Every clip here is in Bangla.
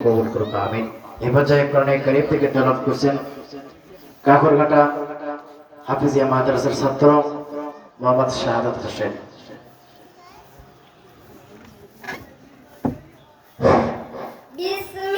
কবুল করুক আমিন এই পর্যায়ে কোরআনে থেকে তেলাওয়াত করছেন কাকরঘাটা হাফিজিয়া মাদ্রাসার ছাত্র মোহাম্মদ শাহাদাত হোসেন। বিসমিল্লাহ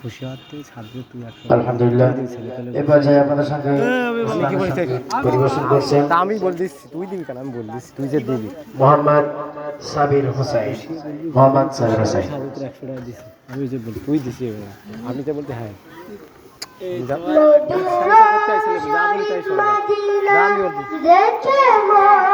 খুশিয়াতে ছাত্র তুই একশো আলহামদুলিল্লাহ। এ পর্যায়ে আপনাদের সঙ্গে কি বলছে? পরিবেশন করছেন তা আমি বল দিচ্ছি তুই দিবি কেন? আমি বল দিচ্ছি তুই যে দিবি। মোহাম্মদ সাবির হোসাইন। মোহাম্মদ সাবির হোসাইন। একশো টাকা দিছি। আমি যে বল তুই দিছি। আমি তো বলতে হ্যাঁ। দেখে মন